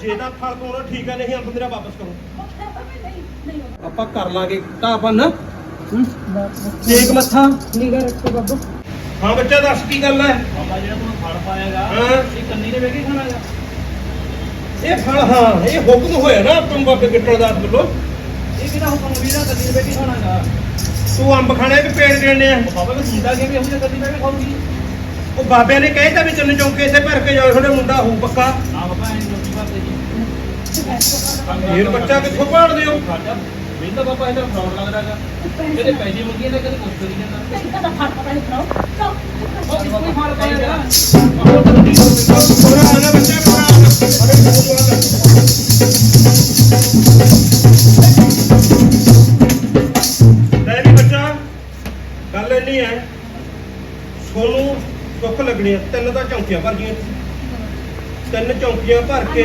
ਜੇ ਤਾਂ ਫਲ ਤੋੜੋ ਠੀਕ ਹੈ ਨਹੀਂ ਅੰਬ ਮੇਰਾ ਵਾਪਸ ਕਰੋ। ਨਹੀਂ ਨਹੀਂ ਹੋਣਾ ਆਪਾਂ ਕਰ ਲਾਂਗੇ ਢਾਪਨ ਟੇਕ ਮੱਥਾ। ਨਿਗਾ ਰੱਖੋ ਬਾਬੂ। ਹਾਂ ਬੱਚਾ ਦੱਸ ਕੀ ਗੱਲ ਹੈ ਬਾਬਾ ਜਿਹੜਾ ਤੂੰ ਫੜ ਪਾਏਗਾ ਹਾਂ। ਇਹ ਕੰਨੀ ਦੇ ਵੇਖੇ ਖਾਣਾਗਾ। ਇਹ ਫਲ ਹਾਂ ਇਹ ਹੁਕਮ ਹੋਇਆ ਨਾ ਆਪਾਂ ਬਾਬੇ ਗਿੱਟੜਦਾਸ ਵੱਲੋਂ। ਇਹ ਕਿਹੜਾ ਹੁਕਮ ਵੀਰਾ ਕੰਨੀ ਦੇ ਵੇਖੇ ਖਾਣਾਗਾ? ਤੂੰ ਅੰਬ ਖਾਣੇ ਕਿ ਪੇੜ ਦੇਣੇ ਆ? ਬਾਬਾ ਵੀ ਮੁੰਡਾ ਕੇ ਵੀ ਕੰਨੀ ਉਹ ਬਾਬਿਆਂ ਨੇ ਕਹਿਤਾ ਵੀ ਚੰਨ ਚੌਂਕੇ ਇੱਥੇ ਭਰ ਕੇ ਜਾਓ ਤੁਹਾਡੇ ਮੁੰਡਾ ਹੋਊ ਪੱਕਾ। ਨਾ ਬਾਬਾ ਫੇਰ ਬੱਚਾ ਕਿੱਥੋਂ ਪਾੜਦੇ ਹੋ? ਮੈਨੂੰ ਤਾਂ ਬਾਬਾ ਇਹਦਾ ਫਰਾਡ ਲੱਗਦਾਗਾ ਕਿਤੇ ਪੈਸੇ ਮੰਗੀ ਜਾਂਦਾ ਕਦੇ ਕੁਝ ਕਰੀ ਜਾਂਦਾ। ਨਹੀਂ ਕਦਾ ਫੜ ਪਤਾ ਨਹੀਂ ਫੜਾਓ ਚਲ ਉਹ ਕਿਸ ਕੋਈ ਫੜ ਪਾਏਗਾ ਪੂਰਾ ਆਣਾ ਬੱਚਾ ਪੂਰਾ ਆਣਾ ਅਰੇ ਬਹੁਤ ਵਾਲਾ ਲੈ ਵੀ ਬੱਚਾ ਗੱਲ ਇੰਨੀ ਹੈ ਸੋਨੂੰ ਦੁੱਖ ਲੱਗਣੀ ਹੈ ਤਿੰਨ ਤਾਂ ਚੌਂਕੀਆਂ ਭਰ ਗਈਆਂ। ਤਿੰਨ ਚੌਂਕੀਆਂ ਭਰ ਕੇ।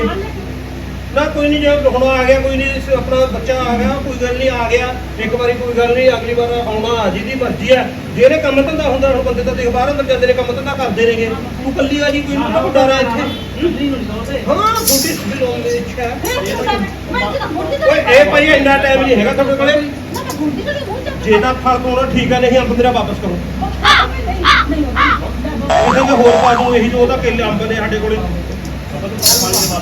ਨਾ ਕੋਈ ਨਹੀਂ ਜੇ ਹੁਣ ਆ ਗਿਆ ਕੋਈ ਨਹੀਂ ਆਪਣਾ ਬੱਚਾ ਆ ਗਿਆ ਕੋਈ ਗੱਲ ਨਹੀਂ ਆ ਗਿਆ। ਇੱਕ ਵਾਰੀ ਕੋਈ ਗੱਲ ਨਹੀਂ ਅਗਲੀ ਵਾਰ ਆਉਣਾ ਆ ਜਿਹਦੀ ਮਰਜ਼ੀ ਹੈ ਜੇ ਇਹਨੇ ਕੰਮ ਧੰਦਾ ਹੁੰਦਾ ਹੁਣ ਬੰਦੇ ਤਾਂ ਦੇਖ ਬਾਹਰ ਅੰਦਰ ਜਾਂਦੇ ਨੇ ਕੰਮ ਧੰਦਾ ਕਰਦੇ ਨੇਗੇ। ਤੂੰ ਕੱਲੀ ਆ ਜੀ ਕੋਈ ਨਹੀਂ ਡਰ ਆ ਇੱਥੇ। ਹਾਂ ਛੋਟੀ ਜਿਹੀ ਲੋਨ ਦੇ ਇੱਛਾ। ਓਏ ਇਹ ਭਾਈ ਇੰਨਾ ਟਾਈਮ ਨਹੀਂ ਹੈਗਾ ਤੁਹਾਡੇ ਕੋਲੇ। ਜੇ ਤਾਂ ਫਲ ਤੋੜੋ ਠੀਕ ਹੈ ਨਹੀਂ ਅੰਬ ਮੇਰਾ ਵਾਪਸ ਕਰੋ। ਨਹੀਂ ਨਹੀਂ ਹੋਣਾ ਇਹਦੇ ਤੇ ਹੋਰ ਪਾ ਦੂੰ ਇਹੀ ਜੋ ਉਹਦਾ ਕੇਲੇ ਅੰਬ ਨੇ ਸਾਡੇ ਕੋਲੇ। ਬਾਬਾ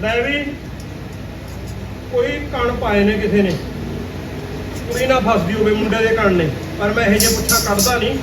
ਲੈ ਵੀ ਕੋਈ ਕਣ ਪਾਏ ਨੇ ਕਿਸੇ ਨੇ। ਕੁੜੀ ਨਾ ਫਸਦੀ ਹੋਵੇ, ਮੁੰਡੇ ਦੇ ਕਣ ਨੇ। ਪਰ ਮੈਂ ਇਹ ਜੇ ਪੁੱਛਾ, ਕੱਢਦਾ ਨਹੀਂ।